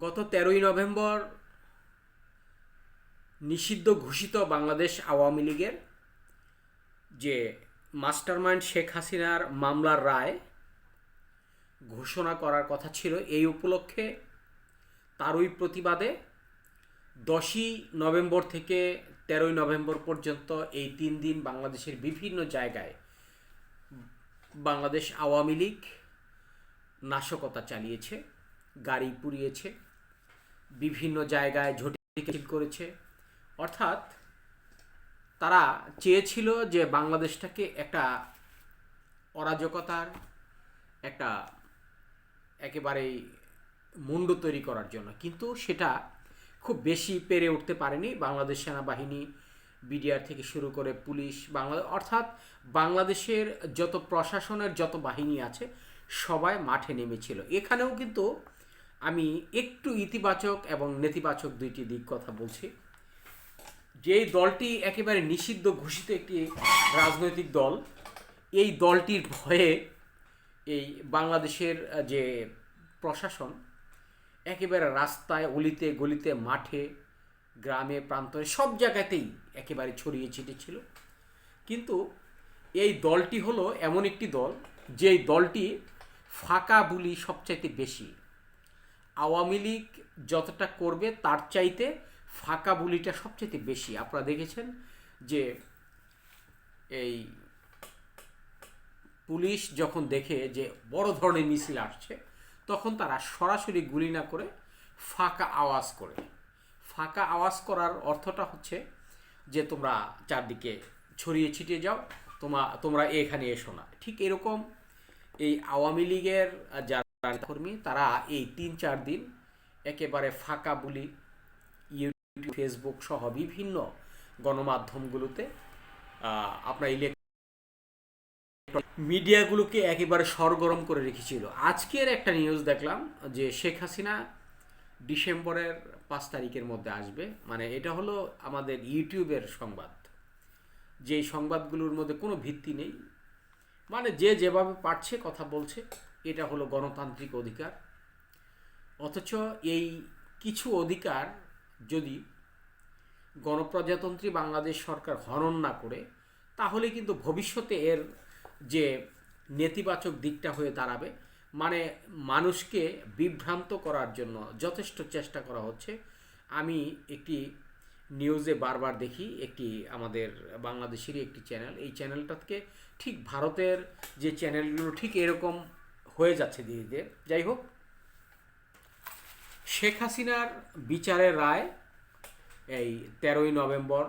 গত তেরোই নভেম্বর নিষিদ্ধ ঘোষিত বাংলাদেশ আওয়ামী লীগের যে মাস্টারমাইন্ড শেখ হাসিনার মামলার রায় ঘোষণা করার কথা ছিল এই উপলক্ষে তারই প্রতিবাদে দশই নভেম্বর থেকে তেরোই নভেম্বর পর্যন্ত এই তিন দিন বাংলাদেশের বিভিন্ন জায়গায় বাংলাদেশ আওয়ামী লীগ নাশকতা চালিয়েছে, গাড়ি পুড়িয়েছে। বিভিন্ন জায়গায় ঝটিকা করেছে। অর্থাৎ তারা চেয়েছিল যে বাংলাদেশটাকে একটা অরাজকতার, একটা একেবারেই মুন্ড তৈরি করার জন্য। কিন্তু সেটা খুব বেশি পেরে উঠতে পারেনি বাংলাদেশ সেনাবাহিনী, বিডিআর থেকে শুরু করে পুলিশ, বাংলাদেশ, অর্থাৎ বাংলাদেশের যত প্রশাসনের যত বাহিনী আছে, সবাই মাঠে নেমেছিল। এখানেও কিন্তু আমি একটু ইতিবাচক এবং নেতিবাচক দুইটি দিক কথা বলছি। যেই দলটি একেবারে নিষিদ্ধ ঘোষিত একটি রাজনৈতিক দল, এই দলটির ভয়ে এই বাংলাদেশের যে প্রশাসন, একেবারে রাস্তায়, অলিতে, গলিতে, মাঠে, গ্রামে, প্রান্তরে, সব জায়গাতেই একেবারে ছড়িয়ে ছিটিয়ে ছিল কিন্তু এই দলটি হলো এমন একটি দল, যেই দলটি ফাঁকা বুলি সবচাইতে বেশি আওয়ামী লীগ যতটা করবে তার চাইতে ফাঁকা বুলিটা সবচেয়ে বেশি। আপনারা দেখেছেন যে এই পুলিশ যখন দেখে যে বড় ধরনের মিছিল আসছে, তখন তারা সরাসরি গুলি না করে ফাঁকা আওয়াজ করে। ফাঁকা আওয়াজ করার অর্থটা হচ্ছে যে তোমরা চারদিকে ছড়িয়ে ছিটিয়ে যাও, তোমা, তোমরা এখানে এসো না। ঠিক এরকম এই আওয়ামী লীগের যারা কর্মী তারা এই তিন চার দিন একেবারে ফাঁকা বুলি ইউটিউব, ফেসবুক সহ বিভিন্ন গণমাধ্যমগুলোতে আপনার ইলেক মিডিয়াগুলোকে একেবারে সরগরম করে রেখেছিল। আজকের একটা নিউজ দেখলাম যে শেখ হাসিনা ডিসেম্বরের পাঁচ তারিখের মধ্যে আসবে। মানে এটা হলো আমাদের ইউটিউবের সংবাদ। যে সংবাদগুলোর মধ্যে কোনো ভিত্তি নেই। মানে যে যেভাবে পারছে, কথা বলছে এটা হলো গণতান্ত্রিক অধিকার। অথচ এই কিছু অধিকার যদি গণপ্রজাতন্ত্রী বাংলাদেশ সরকার হরণ না করে, তাহলে কিন্তু ভবিষ্যতে এর যে নেতিবাচক দিকটা হয়ে দাঁড়াবে মানে মানুষকে বিভ্রান্ত করার জন্য যথেষ্ট চেষ্টা করা হচ্ছে। আমি একটি নিউজে বারবার দেখি, একটি আমাদের বাংলাদেশেরই একটি চ্যানেল, এই চ্যানেলটাকে ঠিক ভারতের যে চ্যানেলগুলো ঠিক এরকম হয়ে যাচ্ছে ধীরে ধীরে। যাই হোক, শেখ হাসিনার বিচারের রায় এই তেরোই নভেম্বর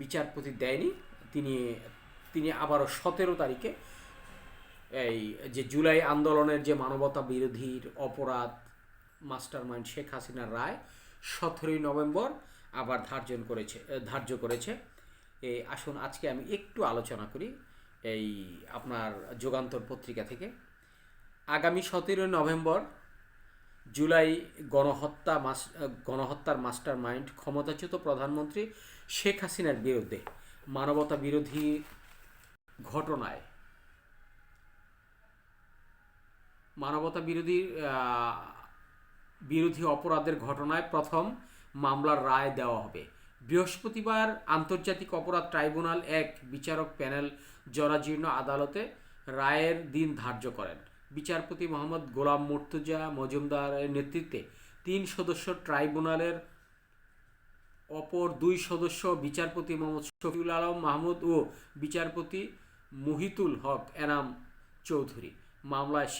বিচারপতি দেয়নি। তিনি তিনি আবারও সতেরো তারিখে এই যে জুলাই আন্দোলনের যে মানবতা বিরোধীর অপরাধ মাস্টারমাইন্ড শেখ হাসিনার রায় সতেরোই নভেম্বর আবার ধার্য করেছে ধার্য করেছে। আসুন, আজকে আমি একটু আলোচনা করি এই আপনার যুগান্তর পত্রিকা থেকে। আগামী সতেরোই নভেম্বর জুলাই গণহত্যা মাস, গণহত্যার মাস্টার মাইন্ড ক্ষমতাচ্যুত প্রধানমন্ত্রী শেখ হাসিনার বিরুদ্ধে মানবতা বিরোধী ঘটনায় মানবতা বিরোধী বিরোধী অপরাধের ঘটনায় প্রথম মামলার রায় দেওয়া হবে। বৃহস্পতিবার আন্তর্জাতিক অপরাধ ট্রাইব্যুনাল এক বিচারক প্যানেল জরাজীর্ণ আদালতে রায়ের দিন ধার্য করেন। বিচারপতি মোহাম্মদ গোলাম মুর্তুজা মজুমদারের নেতৃত্বে তিন সদস্য ট্রাইব্যুনালের অপর দুই সদস্য বিচারপতি মোহাম্মদ শফিউল আলম মাহমুদ ও বিচারপতি মুহিতুল হক এনাম চৌধুরী। মামলায়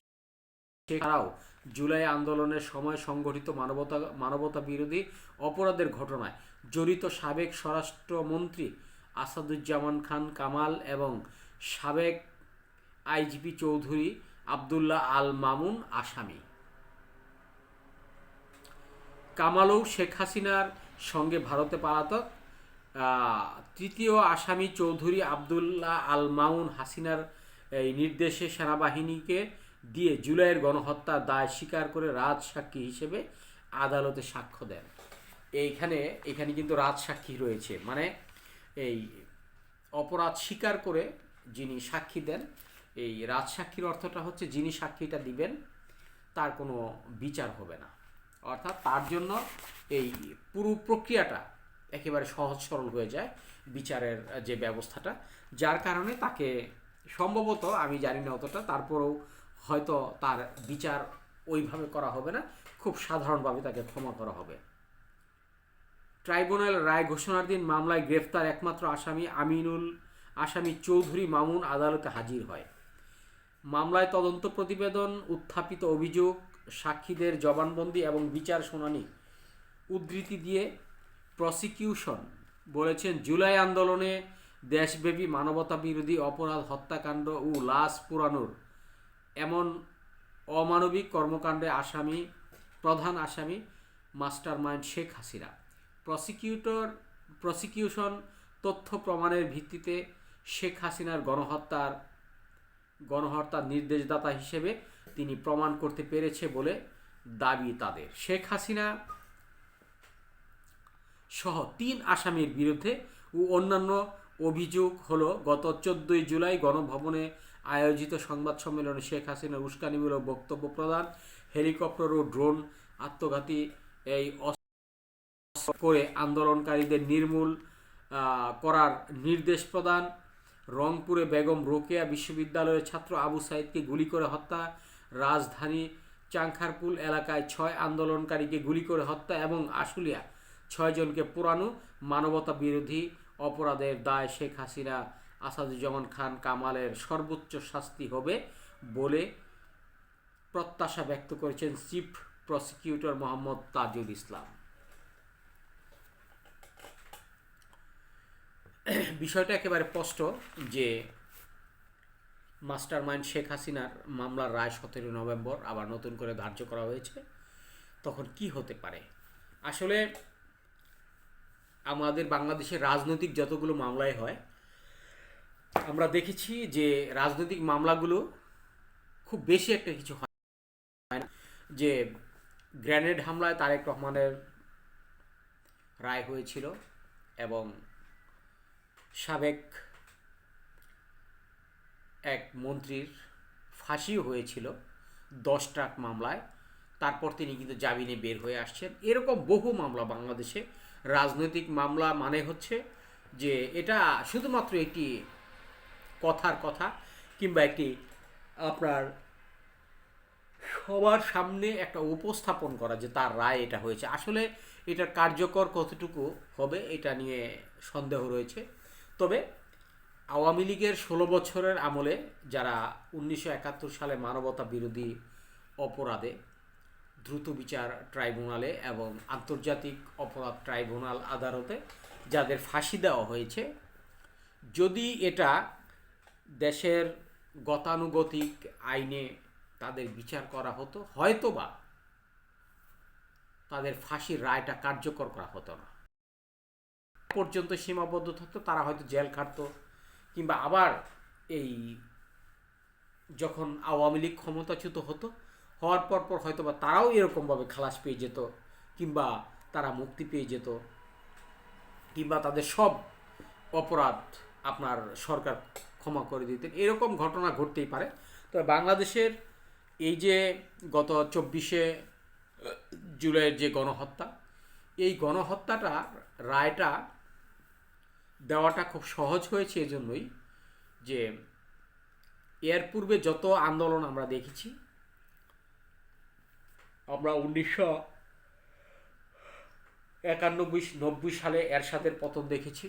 ছাড়াও জুলাই আন্দোলনের সময় সংগঠিত মানবতা মানবতা বিরোধী অপরাধের ঘটনায় জড়িত সাবেক স্বরাষ্ট্রমন্ত্রী আসাদুজ্জামান খান, কামাল এবং সাবেক আইজিপি চৌধুরী আবদুল্লাহ আল মামুন আসামি। কামালও শেখ হাসিনার সঙ্গে ভারতে পালাতক। তৃতীয় আসামি চৌধুরী আবদুল্লাহ আল মামুন হাসিনার এই নির্দেশে সেনাবাহিনীকে দিয়ে জুলাইয়ের গণহত্যার দায় স্বীকার করে রাজ সাক্ষী হিসেবে আদালতে সাক্ষ্য দেন। এইখানে, এখানে কিন্তু রাজ সাক্ষী রয়েছে। মানে এই অপরাধ স্বীকার করে যিনি সাক্ষী দেন, এই রাজসাক্ষীর অর্থটা হচ্ছে যিনি সাক্ষীটা দিবেন, তার কোনো বিচার হবে না। অর্থাৎ তার জন্য এই পুরো প্রক্রিয়াটা একেবারে সহজ সরল হয়ে যায় বিচারের যে ব্যবস্থাটা, যার কারণে তাকে সম্ভবত, আমি জানি না অতটা, তারপরেও হয়তো তার বিচার ওইভাবে করা হবে না, খুব সাধারণভাবে তাকে ক্ষমা করা হবে। ট্রাইব্যুনাল রায় ঘোষণার দিন মামলায় গ্রেফতার একমাত্র আসামি আমিনুল, আসামি চৌধুরী মামুন আদালতে হাজির হয়। মামলায় তদন্ত প্রতিবেদন, উত্থাপিত অভিযোগ, সাক্ষীদের জবানবন্দি এবং বিচার শুনানি উদ্ধৃতি দিয়ে প্রসিকিউশন বলেছেন, জুলাই আন্দোলনে দেশব্যাপী মানবতা বিরোধী অপরাধ হত্যাকাণ্ড ও লাশ পুরানোর এমন অমানবিক কর্মকাণ্ডে আসামি, প্রধান আসামি, mastermind Sheikh Hasina. Prosecutor, prosecution তথ্য প্রমাণের ভিত্তিতে শেখ হাসিনার গণহত্যার গণহত্যার নির্দেশদাতা হিসেবে তিনি প্রমাণ করতে পেরেছে বলে দাবি তাদের। শেখ হাসিনা সহ তিন আসামির বিরুদ্ধে ও অন্যান্য অভিযোগ হলো, গত চোদ্দই জুলাই গণভবনে আয়োজিত সংবাদ সম্মেলনে শেখ হাসিনার উস্কানিমূলক বক্তব্য প্রদান, হেলিকপ্টার ও ড্রোন আত্মঘাতী এই করে আন্দোলনকারীদের নির্মূল করার নির্দেশ প্রদান। রংপুরে বেগম রোকেয়া বিশ্ববিদ্যালয়ের ছাত্র আবু সাইদকে গুলি করে হত্যা। রাজধানী চাংখারপুল এলাকায় ছয় আন্দোলনকারীকে গুলি করে হত্যা এবং আশুলিয়া ছয়জনকে পোড়ানো মানবতা বিরোধী অপরাধের দায় শেখ হাসিনা, আসাদুজ্জামান খান, কামালের সর্বোচ্চ শাস্তি হবে বলে প্রত্যাশা ব্যক্ত করেছেন চিফ প্রসিকিউটর মোহাম্মদ তাজুল ইসলাম। বিষয়টা একেবারে স্পষ্ট যে মাস্টারমাইন্ড শেখ হাসিনার মামলার রায় সতেরো নভেম্বর আবার নতুন করে ধার্য করা হয়েছে। তখন কি হতে পারে? আসলে আমাদের বাংলাদেশের রাজনৈতিক যতগুলো মামলাই হয়, আমরা দেখেছি যে রাজনৈতিক মামলাগুলো খুব বেশি একটা কিছু হয় না। যে গ্রেনেড হামলায় তারেক রহমানের রায় হয়েছিল এবং সাবেক এক মন্ত্রীর ফাঁসিও হয়েছিল দশ ট্রাক মামলায়। তারপর তিনি কিন্তু জামিনে বের হয়ে আসছেন। এরকম বহু মামলা বাংলাদেশে। রাজনৈতিক মামলা মানে হচ্ছে যে এটা শুধুমাত্র একটি কথার কথা কিংবা একটি আপনার সবার সামনে একটা উপস্থাপন করা যে তার রায় এটা হয়েছে। আসলে এটার কার্যকর কতটুকু হবে এটা নিয়ে সন্দেহ রয়েছে। তবে আওয়ামী লীগের ষোলো বছরের আমলে যারা উনিশশো একাত্তর সালে মানবতা বিরোধী অপরাধে দ্রুত বিচার ট্রাইব্যুনালে এবং আন্তর্জাতিক অপরাধ ট্রাইব্যুনাল আদালতে যাদের ফাঁসি দেওয়া হয়েছে, যদি এটা দেশের গতানুগতিক আইনে তাদের বিচার করা হতো, হয়তোবা তাদের ফাঁসির রায়টা কার্যকর করা হতো না। পর্যন্ত সীমাবদ্ধ থাকতো, তারা হয়তো জেল খাটতো, কিংবা আবার এই যখন আওয়ামী লীগ ক্ষমতাচ্যুত হতো, হওয়ার পর পর হয়তো বা তারাও এরকমভাবে খালাস পেয়ে যেত, কিংবা তারা মুক্তি পেয়ে যেত, কিংবা তাদের সব অপরাধ আপনার সরকার ক্ষমা করে দিতেন। এরকম ঘটনা ঘটতেই পারে। তবে বাংলাদেশের এই যে গত চব্বিশে জুলাইয়ের যে গণহত্যা, এই গণহত্যাটা রায়টা দেওয়াটা খুব সহজ হয়েছে এজন্যই যে এর পূর্বে যত আন্দোলন আমরা দেখেছি, আমরা উনিশশো একানব্বই, নব্বই সালে এরশাদের পতন দেখেছি,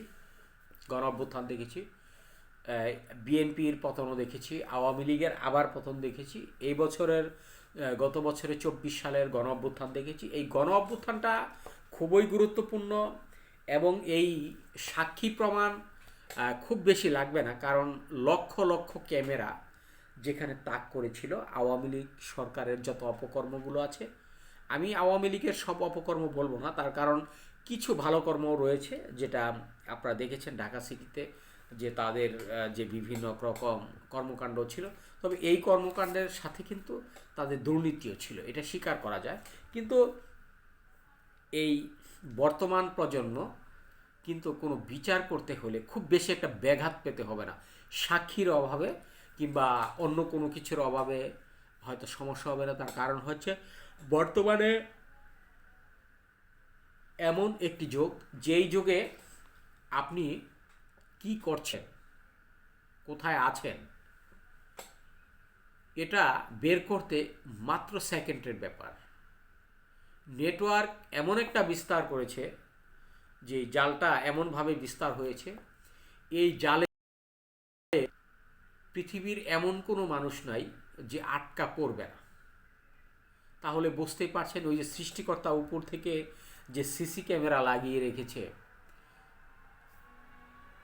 গণ অভ্যুত্থান দেখেছি বিএনপির পতনও দেখেছি, আওয়ামী লীগের আবার পতন দেখেছি, এই বছরের গত বছরের চব্বিশ সালের গণ অভ্যুত্থান দেখেছি। এই গণ অভ্যুত্থানটা খুবই গুরুত্বপূর্ণ। এবং এই সাক্ষী প্রমাণ খুব বেশি লাগবে না, কারণ লক্ষ লক্ষ ক্যামেরা যেখানে তাক করেছিল, আওয়ামী লীগ সরকারের যত অপকর্মগুলো আছে, আমি আওয়ামী লীগের সব অপকর্ম বলব না, তার কারণ কিছু ভালো কর্মও রয়েছে, যেটা আপনারা দেখেছেন ঢাকা সিটিতে, যে তাদের যে বিভিন্ন রকম কর্মকাণ্ড ছিল। তবে এই কর্মকাণ্ডের সাথে কিন্তু তাদের দুর্নীতিও ছিল, এটা স্বীকার করা যায়। কিন্তু এই বর্তমান প্রজন্ম কিন্তু কোনো বিচার করতে হলে খুব বেশি একটা ব্যাঘাত পেতে হবে না। সাক্ষীর অভাবে কিংবা অন্য কোনো কিছুর অভাবে হয়তো সমস্যা হবে না, তার কারণ হচ্ছে বর্তমানে এমন একটি যুগ, যেই যুগে আপনি কি করছেন, কোথায় আছেন, এটা বের করতে মাত্র সেকেন্ডের ব্যাপার। নেটওয়ার্ক এমন একটা বিস্তার করেছে যে জালটা এমনভাবে বিস্তার হয়েছে। এই জালে পৃথিবীর এমন কোনো মানুষ নাই যে আটকা পড়বে না। তাহলে বুঝতেই পারছেন ওই যে সৃষ্টিকর্তা উপর থেকে যে সিসি ক্যামেরা লাগিয়ে রেখেছে।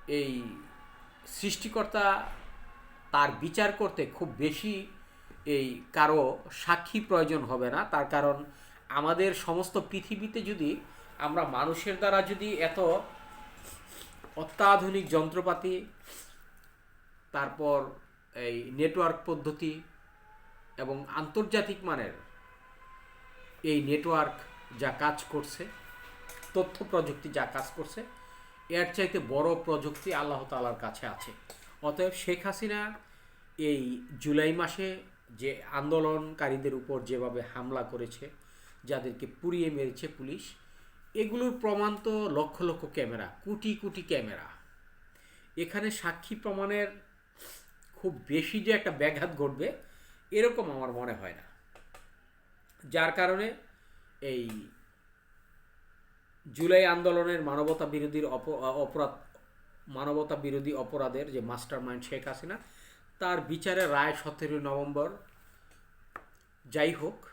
এই সৃষ্টিকর্তা তার বিচার করতে খুব বেশি এই কারও সাক্ষী প্রয়োজন হবে না। তার কারণ আমাদের সমস্ত পৃথিবীতে যদি আমরা মানুষের দ্বারা যদি এত অত্যাধুনিক যন্ত্রপাতি, তারপর এই নেটওয়ার্ক পদ্ধতি এবং আন্তর্জাতিক মানের এই নেটওয়ার্ক যা কাজ করছে, তথ্য প্রযুক্তি যা কাজ করছে, এর চাইতে বড় প্রযুক্তি আল্লাহ তালার কাছে আছে। অতএব শেখ হাসিনা এই জুলাই মাসে যে আন্দোলনকারীদের উপর যেভাবে হামলা করেছে যাদেরকে পুড়িয়ে মেরেছে পুলিশ, এগুলোর প্রমাণ তো লক্ষ লক্ষ ক্যামেরা, কোটি কোটি ক্যামেরা। এখানে সাক্ষী প্রমাণের খুব বেশি যে একটা ব্যাঘাত ঘটবে, এরকম আমার মনে হয় না। যার কারণে এই জুলাই আন্দোলনের মানবতা বিরোধীর অপ- অপরাধ, মানবতা বিরোধী অপরাধের যে মাস্টার মাইন্ড শেখ হাসিনা, তার বিচারে রায় সতেরোই নভেম্বর। যাই হোক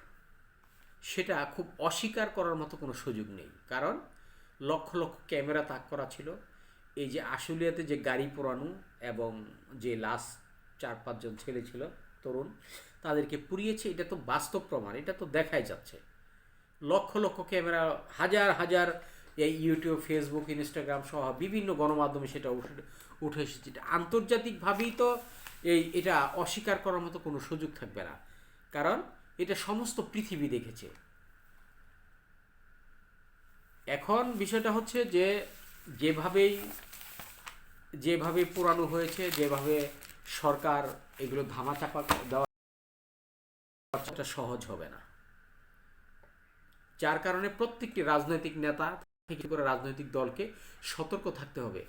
সেটা খুব অস্বীকার করার মতো কোনো সুযোগ নেই। কারণ লক্ষ লক্ষ ক্যামেরা তাক করা ছিল। এই যে আশুলিয়াতে যে গাড়ি পোড়ানো এবং যে লাশ চার পাঁচজন ছেলে ছিল, তরুণ, তাদেরকে পুড়িয়েছে, এটা তো বাস্তব প্রমাণ, এটা তো দেখাই যাচ্ছে। লক্ষ লক্ষ ক্যামেরা, হাজার হাজার এই ইউটিউব ফেসবুক ইনস্টাগ্রাম সহ বিভিন্ন গণমাধ্যমে সেটা উঠে উঠে এসেছে। আন্তর্জাতিকভাবেই তো এই, এটা অস্বীকার করার মতো কোনো সুযোগ থাকবে না। কারণ এটা সমস্ত পৃথিবী দেখেছে। এখন বিষয়টা হচ্ছে যে, যেভাবেই, যেভাবে পুরানো হয়েছে, যেভাবে সরকার এগুলো ধামাচাপা দেওয়া সহজ হবে না। যার কারণে প্রত্যেকটি রাজনৈতিক নেতা থেকে করে রাজনৈতিক দলকে সতর্ক থাকতে হবে।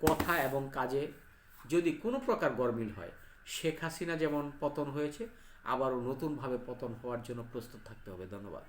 কথা এবং কাজে যদি কোনো প্রকার গরমিল হয়, শেখ হাসিনা যেমন পতন হয়েছে আবারও নতুনভাবে পতন হওয়ার জন্য প্রস্তুত থাকতে হবে। ধন্যবাদ।